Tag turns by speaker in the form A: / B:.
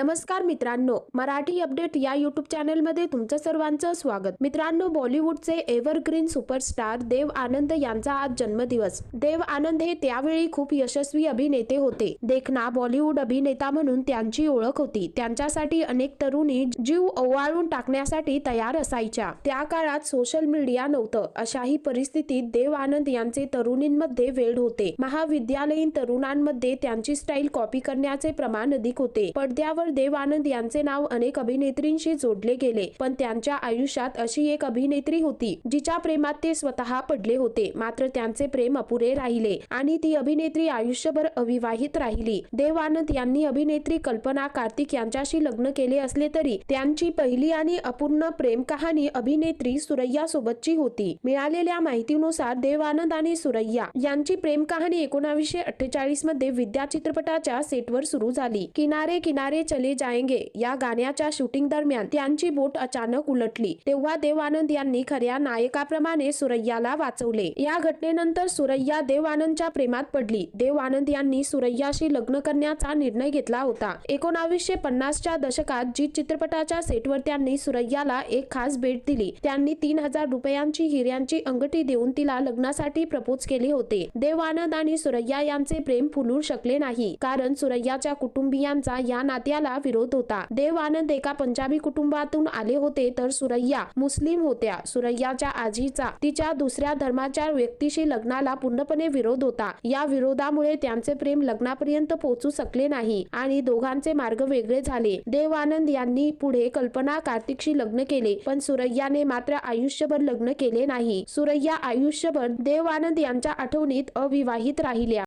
A: नमस्कार मित्रांनो मराठी अपडेट या युट्यूब चॅनलमध्ये तुमचं सर्वांचं स्वागत. मित्रांनो बॉलिवूडचे एव्हरग्रीन सुपरस्टार देव आनंद यांचा आज जन्मदिवस. देव आनंद हे त्यावेळी खूप यशस्वी अभिनेते होते. देखना बॉलिवूड अभिनेता म्हणून त्यांची ओळख होती. त्यांच्यासाठी अनेक तरुणी जीव ओवाळून टाकण्यासाठी तयार असायच्या. त्या काळात सोशल मीडिया नव्हतं. अशाही परिस्थितीत देव आनंद यांचे तरुणींमध्ये वेळ होते. महाविद्यालयीन तरुणांमध्ये त्यांची स्टाईल कॉपी करण्याचे प्रमाण अधिक होते. पडद्यावर देव आनंद यांचे नाव अनेक अभिनेत्रींशी जोडले गेले. पण त्यांच्या आयुष्यात अशी एक अभिनेत्री होती जिच्या प्रेमात ते स्वतः पडले होते. मात्र त्यांचे प्रेम अपुरे राहिले आणि ती अभिनेत्री आयुष्यभर अविवाहित राहिली. देव आनंद यांनी अभिनेत्री कल्पना कार्तिक यांच्याशी लग्न केले असले तरी त्यांची पहिली आणि अपूर्ण प्रेम कहाणी अभिनेत्री सुरैया सोबतची होती. मिळालेल्या माहितीनुसार देव आनंद आणि सुरैया यांची प्रेम कहाणी एकोणावीसशे अठ्ठेचाळीसमध्ये विद्या चित्रपटाच्या सेटवर सुरू झाली. किनारे किनारे चले जाएंगे या गाण्याच्या शूटिंग दरम्यान त्यांची बोट अचानक उलटली. तेव्हा देव आनंद यांनी खऱ्या नायकाप्रमाणे सुरैयाला वाचवले. या घटनेनंतर सुरैया देव आनंदच्या प्रेमात पडली. देव आनंद यांनी सुरैयाशी लग्न करण्याचा निर्णय घेतला होता. एकोणावीसशे पन्नासच्या दशकात जी चित्रपटाच्या सेटवर त्यांनी सुरैयाला एक खास भेट दिली. त्यांनी तीन हजार रुपयांची हिऱ्यांची अंगठी देऊन तिला लग्नासाठी प्रपोज केले होते. देव आनंद आणि सुरैया यांचे प्रेम फुलू शकले नाही. कारण सुरैयाच्या कुटुंबियांचा या नात्याला विरोध होता. देव आनंद एका पंजाबी कुटुंबातून आले होते तर सुरैया मुस्लिम होत्या. सुरैयाच्या आजीचा तिच्या दुसऱ्या धर्माच्या व्यक्तीशी लग्नाला पूर्णपणे विरोध होता. या विरोधामुळे त्यांचे प्रेम लग्नापर्यंत पोहोचू शकले नाही आणि दोघांचे मार्ग वेगळे झाले. देव आनंद यांनी पुढे कल्पना कार्तिकशी लग्न केले पण सुरैयाने मात्र आयुष्यभर लग्न केले नाही. सुरैया आयुष्यभर देव आनंद यांच्या आठवणीत अविवाहित राहिल्या.